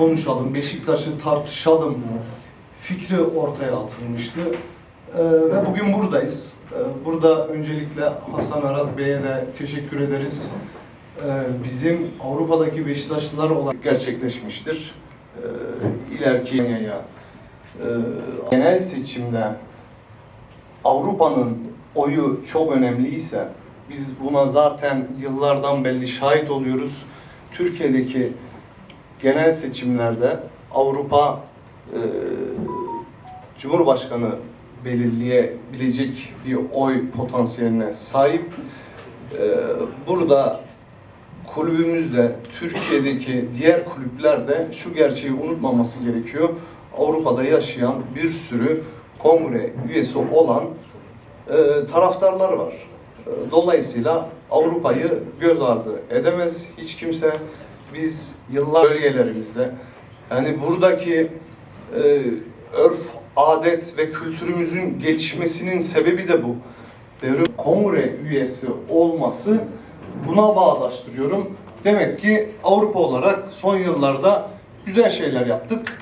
konuşalım, Beşiktaş'ı tartışalım fikri ortaya atılmıştı. Ee, ve bugün buradayız. Ee, burada öncelikle Hasan Arat Bey'e de teşekkür ederiz. Ee, bizim Avrupa'daki Beşiktaşlılar olarak gerçekleşmiştir. Ee, ileriki e, genel seçimde Avrupa'nın oyu çok önemliyse biz buna zaten yıllardan belli şahit oluyoruz. Türkiye'deki genel seçimlerde Avrupa e, Cumhurbaşkanı belirleyebilecek bir oy potansiyeline sahip. E, burada kulübümüzde, Türkiye'deki diğer kulüpler de şu gerçeği unutmaması gerekiyor. Avrupa'da yaşayan bir sürü kongre üyesi olan e, taraftarlar var. E, Dolayısıyla Avrupa'yı göz ardı edemez hiç kimse. Biz yıllar bölgelerimizde yani buradaki e, örf, adet ve kültürümüzün gelişmesinin sebebi de bu. Devrim kongre üyesi olması buna bağdaştırıyorum. Demek ki Avrupa olarak son yıllarda güzel şeyler yaptık.